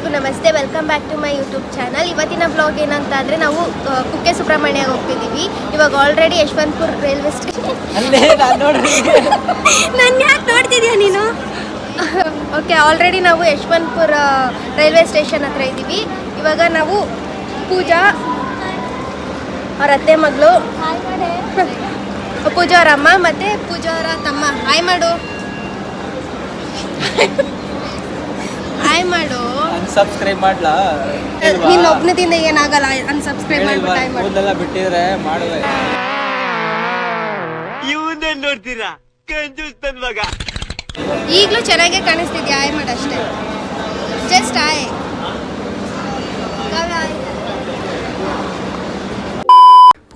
ಎಲ್ಲರಿಗೂ ನಮಸ್ತೆ. Welcome back to my YouTube channel ಇವತ್ತಿನ ಬ್ಲಾಗ್ ಏನಂತ ಅಂದರೆ ನಾವು ಕುಕ್ಕೆ ಸುಬ್ರಹ್ಮಣ್ಯ ಹೋಗ್ತಿದ್ದೀವಿ. ಇವಾಗ ಆಲ್ರೆಡಿ ಯಶವಂತಪುರ ರೈಲ್ವೆ ಸ್ಟೇಷನ್ ನಾನು ಯಾಕೆ ನೋಡ್ತಿದ್ಯಾ ನೀನು? ಓಕೆ ಆಲ್ರೆಡಿ ನಾವು ಯಶವಂತಪುರ ರೈಲ್ವೆ ಸ್ಟೇಷನ್ ಹತ್ರ ಇದ್ದೀವಿ. ಇವಾಗ ನಾವು ಪೂಜಾ ಅವ್ರ ಅತ್ತೆ ಮಗಳು ಪೂಜಾ ಅವರ ಅಮ್ಮ ಮತ್ತು ಪೂಜಾ ಅವರ ತಮ್ಮ. ಹಾಯ್ ಮಾಡು. ಹಾಯ್ ಮಾಡು. ಅನ್ಸಬ್ಸ್ಕ್ರೈಬ್ ಮಾಡ್ಲಾ? ನಿನ್ನ ಒಬ್ಬನದಿಂದ ಏನಾಗಲ್ಲ ಅನ್ಸಬ್ಸ್ಕ್ರೈಬ್ ಮಾಡ್ಬಿಟ್ಟು ಟ್ರೈ ಮಾಡು. ಕೂದಲೆಲ್ಲ ಬಿಟ್ಟಿದ್ರೆ ಮಾಡುವೆ. ಇವನ್ನೇ ನೋಡ್ತೀರಾ? ಕಂಜೂಸ್ ನನ್ ಮಗ. ಈಗಲೂ ಚೆನ್ನಾಗೇ ಕಾಣಿಸ್ತಿದ್ಯಾ ಆಯ್ ಮಾಡು ಅಷ್ಟೇ ಜಸ್ಟ್ ಆಯ್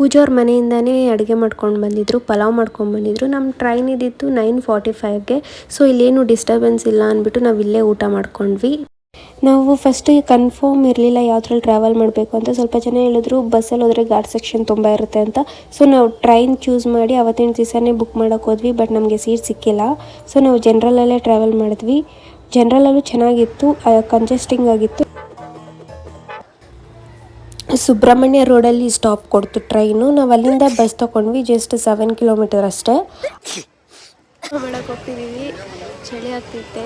ಪೂಜಾ ಅವ್ರ ಮನೆಯಿಂದನೇ ಅಡುಗೆ ಮಾಡ್ಕೊಂಡು ಬಂದಿದ್ರು, ಪಲಾವ್ ಮಾಡ್ಕೊಂಡು ಬಂದಿದ್ರು. ನಮ್ಮ ಟ್ರೈನ್ ಇದ್ದಿತ್ತು ನೈನ್ ಫಾರ್ಟಿ ಫೈವ್ಗೆ ಸೊ ಇಲ್ಲೇನು ಡಿಸ್ಟರ್ಬೆನ್ಸ್ ಇಲ್ಲ ಅಂದ್ಬಿಟ್ಟು ನಾವು ಇಲ್ಲೇ ಊಟ ಮಾಡ್ಕೊಂಡ್ವಿ. ನಾವು ಫಸ್ಟ್ ಕನ್ಫರ್ಮ್ ಇರಲಿಲ್ಲ ಯಾವ್ದ್ರಲ್ಲಿ ಟ್ರಾವೆಲ್ ಮಾಡಬೇಕು ಅಂತ. ಸ್ವಲ್ಪ ಜನ ಹೇಳಿದ್ರು ಬಸ್ಸಲ್ಲಿ ಹೋದರೆ ಗಾರ್ಡ್ ಸೆಕ್ಷನ್ ತುಂಬ ಇರುತ್ತೆ ಅಂತ. ಸೊ ನಾವು ಟ್ರೈನ್ ಚೂಸ್ ಮಾಡಿ ಅವತ್ತಿನ ದಿವಸನೇ ಬುಕ್ ಮಾಡೋಕೆ ಹೋದ್ವಿ ಬಟ್ ನಮಗೆ ಸೀಟ್ ಸಿಕ್ಕಿಲ್ಲ. ಸೊ ನಾವು ಜನರಲಲ್ಲೇ ಟ್ರಾವೆಲ್ ಮಾಡಿದ್ವಿ. ಜನರಲಲ್ಲೂ ಚೆನ್ನಾಗಿತ್ತು ಕಂಜೆಸ್ಟಿಂಗ್ ಆಗಿತ್ತು. ಸುಬ್ರಹ್ಮಣ್ಯ ರೋಡಲ್ಲಿ ಸ್ಟಾಪ್ ಕೊಡ್ತು ಟ್ರೈನು ನಾವು ಅಲ್ಲಿಂದ ಬಸ್ ತೊಗೊಂಡ್ವಿ ಜಸ್ಟ್ ಸೆವೆನ್ ಕಿಲೋಮೀಟರ್ ಅಷ್ಟೇ. ಮಾಡಕ್ಕೆ ಹೋಗ್ತಿದ್ದೀವಿ ಚಳಿ ಆಗ್ತಿತ್ತೆ.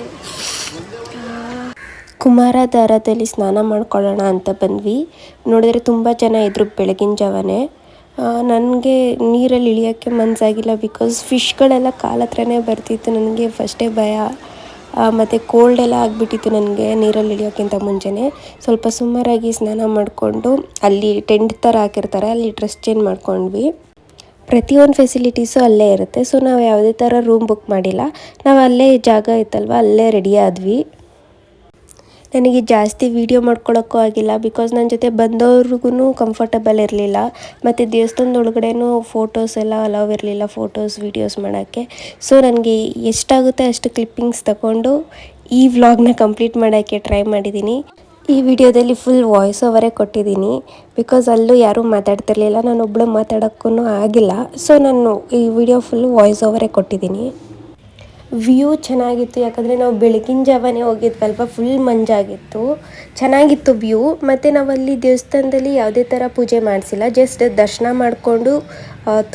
ಕುಮಾರಧಾರದಲ್ಲಿ ಸ್ನಾನ ಮಾಡ್ಕೊಳ್ಳೋಣ ಅಂತ ಬಂದ್ವಿ. ನೋಡಿದ್ರೆ ತುಂಬ ಜನ ಇದ್ರು ಬೆಳಗಿನ ಜಾವನೇ. ನನಗೆ ನೀರಲ್ಲಿ ಇಳಿಯೋಕ್ಕೆ ಮನಸ್ಸಾಗಿಲ್ಲ ಬಿಕಾಸ್ ಫಿಶ್ಗಳೆಲ್ಲ ಕಾಲ ಹತ್ರನೇ ಬರ್ತಿತ್ತು. ನನಗೆ ಫಸ್ಟೇ ಭಯ. ಮತ್ತು ಕೋಲ್ಡ್ ಎಲ್ಲ ಆಗಿಬಿಟ್ಟಿತ್ತು ನನಗೆ, ನೀರಲ್ಲಿ ಇಳಿಯೋಕ್ಕಿಂತ ಮುಂಚೆನೇ. ಸ್ವಲ್ಪ ಸುಮಾರಾಗಿ ಸ್ನಾನ ಮಾಡಿಕೊಂಡು ಅಲ್ಲಿ ಟೆಂಟ್ ಥರ ಹಾಕಿರ್ತಾರೆ, ಅಲ್ಲಿ ಡ್ರೆಸ್ ಚೇಂಜ್ ಮಾಡ್ಕೊಂಡ್ವಿ. ಪ್ರತಿಯೊಂದು ಫೆಸಿಲಿಟೀಸು ಅಲ್ಲೇ ಇರುತ್ತೆ. ಸೊ ನಾವು ಯಾವುದೇ ಥರ ರೂಮ್ ಬುಕ್ ಮಾಡಿಲ್ಲ. ನಾವು ಅಲ್ಲೇ ಜಾಗ ಇತ್ತಲ್ವ, ಅಲ್ಲೇ ರೆಡಿ ಆದ್ವಿ. ನನಗೆ ಜಾಸ್ತಿ ವೀಡಿಯೋ ಮಾಡ್ಕೊಳ್ಳೋಕ್ಕೂ ಆಗಿಲ್ಲ ಬಿಕಾಸ್ ನನ್ನ ಜೊತೆ ಬಂದವ್ರಿಗೂ ಕಂಫರ್ಟಬಲ್ ಇರಲಿಲ್ಲ. ಮತ್ತು ದೇವಸ್ಥಾನದ ಒಳಗಡೆನೂ ಫೋಟೋಸ್ ಎಲ್ಲ ಅಲೌ ಇರಲಿಲ್ಲ ಫೋಟೋಸ್ ವೀಡಿಯೋಸ್ ಮಾಡೋಕ್ಕೆ. ಸೊ ನನಗೆ ಎಷ್ಟಾಗುತ್ತೆ ಅಷ್ಟು ಕ್ಲಿಪ್ಪಿಂಗ್ಸ್ ತಗೊಂಡು ಈ ವ್ಲಾಗ್ನ ಕಂಪ್ಲೀಟ್ ಮಾಡೋಕ್ಕೆ ಟ್ರೈ ಮಾಡಿದ್ದೀನಿ ಈ ವಿಡಿಯೋದಲ್ಲಿ ಫುಲ್ ವಾಯ್ಸ್ ಓವರೇ ಕೊಟ್ಟಿದ್ದೀನಿ ಬಿಕಾಸ್ ಅಲ್ಲೂ ಯಾರೂ ಮಾತಾಡ್ತಿರ್ಲಿಲ್ಲ ನಾನು ಒಬ್ಬಳು ಮಾತಾಡೋಕ್ಕೂ ಆಗಿಲ್ಲ. ಸೊ ನಾನು ಈ ವಿಡಿಯೋ ಫುಲ್ ವಾಯ್ಸ್ ಓವರೇ ಕೊಟ್ಟಿದ್ದೀನಿ ವ್ಯೂ ಚೆನ್ನಾಗಿತ್ತು, ಯಾಕಂದರೆ ನಾವು ಬೆಳಗಿನ ಜಾವನೇ ಹೋಗಿದ್ವಲ್ವ ಫುಲ್ ಮಂಜಾಗಿತ್ತು. ಚೆನ್ನಾಗಿತ್ತು ವ್ಯೂ, ಮತ್ತು ನಾವಲ್ಲಿ ದೇವಸ್ಥಾನದಲ್ಲಿ ಯಾವುದೇ ಥರ ಪೂಜೆ ಮಾಡಿಸಿಲ್ಲ ಜಸ್ಟ್ ದರ್ಶನ ಮಾಡಿಕೊಂಡು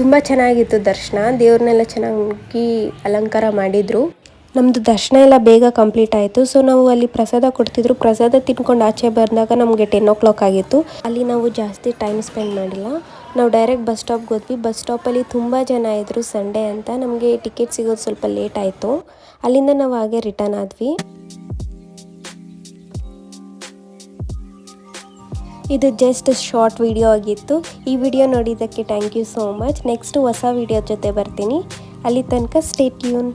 ತುಂಬ ಚೆನ್ನಾಗಿತ್ತು ದರ್ಶನ. ದೇವ್ರನ್ನೆಲ್ಲ ಚೆನ್ನಾಗಿ ಅಲಂಕಾರ ಮಾಡಿದರು. ನಮ್ಮದು ದರ್ಶನ ಎಲ್ಲ ಬೇಗ ಕಂಪ್ಲೀಟ್ ಆಯಿತು. ಸೊ ನಾವು ಅಲ್ಲಿ ಪ್ರಸಾದ ಕೊಡ್ತಿದ್ರು. ಪ್ರಸಾದ ತಿನ್ಕೊಂಡು ಆಚೆ ಬಂದಾಗ ನಮಗೆ ಟೆನ್ ಓ ಕ್ಲಾಕ್ ಆಗಿತ್ತು. ಅಲ್ಲಿ ನಾವು ಜಾಸ್ತಿ ಟೈಮ್ ಸ್ಪೆಂಡ್ ಮಾಡಿಲ್ಲ. ನಾವು ಡೈರೆಕ್ಟ್ ಬಸ್ ಸ್ಟಾಪ್ಗೆ ಹೋದ್ವಿ. ಬಸ್ ಸ್ಟಾಪಲ್ಲಿ ತುಂಬ ಜನ ಇದ್ದರು ಸಂಡೇ ಅಂತ. ನಮಗೆ ಟಿಕೆಟ್ ಸಿಗೋದು ಸ್ವಲ್ಪ ಲೇಟ್ ಆಯಿತು. ಅಲ್ಲಿಂದ ನಾವು ಹಾಗೆ ರಿಟರ್ನ್ ಆದ್ವಿ. ಇದು ಜಸ್ಟ್ ಶಾರ್ಟ್ ವಿಡಿಯೋ ಆಗಿತ್ತು. ಈ ವಿಡಿಯೋ ನೋಡಿದ್ದಕ್ಕೆ thank you so much next ಹೊಸ ವಿಡಿಯೋ ಜೊತೆ ಬರ್ತೀನಿ. ಅಲ್ಲಿ ತನಕ ಸ್ಟೇ ಟ್ಯೂನ್